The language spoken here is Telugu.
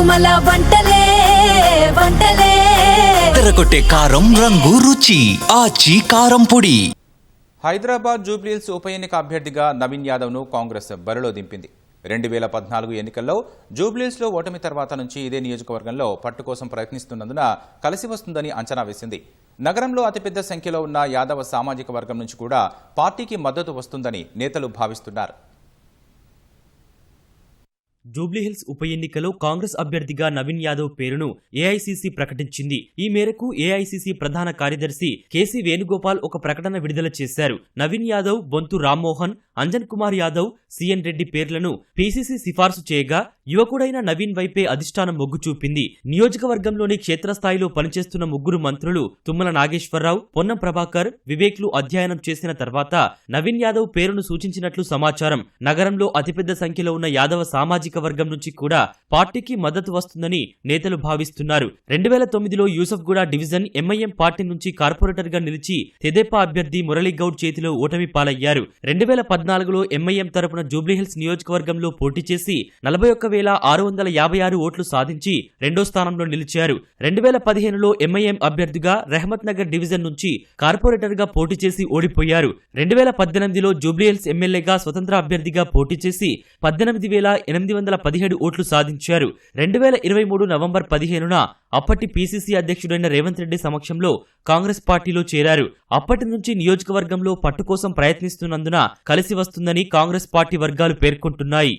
దిగుమల వంటలే వంటలే. తెరకొట్టే కారం రంగు రుచి ఆచి కారం పొడి. హైదరాబాద్ జూబ్లీహిల్స్ ఉప ఎన్నిక అభ్యర్థిగా నవీన్ యాదవ్ను కాంగ్రెస్ బరిలో దింపింది. రెండు వేల పద్నాలుగు ఎన్నికల్లో జూబ్లీహిల్స్లో ఓటమి తర్వాత నుంచి ఇదే నియోజకవర్గంలో పట్టు కోసం ప్రయత్నిస్తున్నందున కలిసి వస్తుందని అంచనా వేసింది. నగరంలో అతిపెద్ద సంఖ్యలో ఉన్న యాదవ సామాజిక వర్గం నుంచి కూడా పార్టీకి మద్దతు వస్తుందని నేతలు భావిస్తున్నారు. జూబ్లీహిల్స్ ఉప ఎన్నికలో కాంగ్రెస్ అభ్యర్థిగా నవీన్ యాదవ్ పేరును ఏఐసీసీ ప్రకటించింది. ఈ మేరకు ఏఐసీసీ ప్రధాన కార్యదర్శి కేసీ వేణుగోపాల్ ఒక ప్రకటన విడుదల చేశారు. నవీన్ యాదవ్ బొంతు రామ్మోహన్ అంజన్ కుమార్ యాదవ్ సిఎన్ రెడ్డి పేర్లను పీసీసీ సిఫార్సు చేయగా యువకుడైన నవీన్ వైపే అధిష్టానం మొగ్గు చూపింది. నియోజకవర్గంలోని క్షేత్రస్థాయిలో పనిచేస్తున్న ముగ్గురు మంత్రులు తుమ్మల నాగేశ్వరరావు పొన్నం ప్రభాకర్ వివేక్లు అధ్యయనం చేసిన తర్వాత నవీన్ యాదవ్ పేరును సూచించినట్లు సమాచారం. నగరంలో అతిపెద్ద సంఖ్యలో ఉన్న యాదవ సామాజిక వర్గం నుంచి కూడా పార్టీకి మద్దతు వస్తుందని నేతలు భావిస్తున్నారు. రెండు వేల తొమ్మిదిలో యూసఫ్గూడ డివిజన్ ఎంఐఎం పార్టీ నుంచి కార్పొరేటర్గా నిలిచి తెదేపా అభ్యర్థి మురళీగౌడ్ చేతిలో ఓటమి పాలయ్యారు. రెండు వేల పద్నాలుగులో ఎంఐఎం తరపున జూబ్లీహిల్స్ నియోజకవర్గంలో పోటీ చేసి నలభై ఒక్క వేల ఆరు వందల యాభై ఆరు ఓట్లు సాధించి రెండో స్థానంలో నిలిచారు. రెండు వేల పదిహేనులో ఎంఐఎం అభ్యర్థిగా రెహమత్ నగర్ డివిజన్ నుంచి కార్పొరేటర్గా పోటీ చేసి ఓడిపోయారు. రెండు వేల పద్దెనిమిదిలో జూబ్లీహిల్స్ ఎమ్మెల్యేగా స్వతంత్ర అభ్యర్థిగా పోటీ చేసి పద్దెనిమిది వేల ఎనిమిది వందల పదిహేడు ఓట్లు సాధించారు. రెండు వేల ఇరవై మూడు నవంబర్ పదిహేనున అప్పటి పీసీసీ అధ్యక్షుడైన రేవంత్ రెడ్డి సమక్షంలో కాంగ్రెస్ పార్టీలో చేరారు. అప్పటి నుంచి నియోజకవర్గంలో పట్టు కోసం ప్రయత్నిస్తున్నందున కలిసి వస్తుందని కాంగ్రెస్ పార్టీ వర్గాలు పేర్కొంటున్నాయి.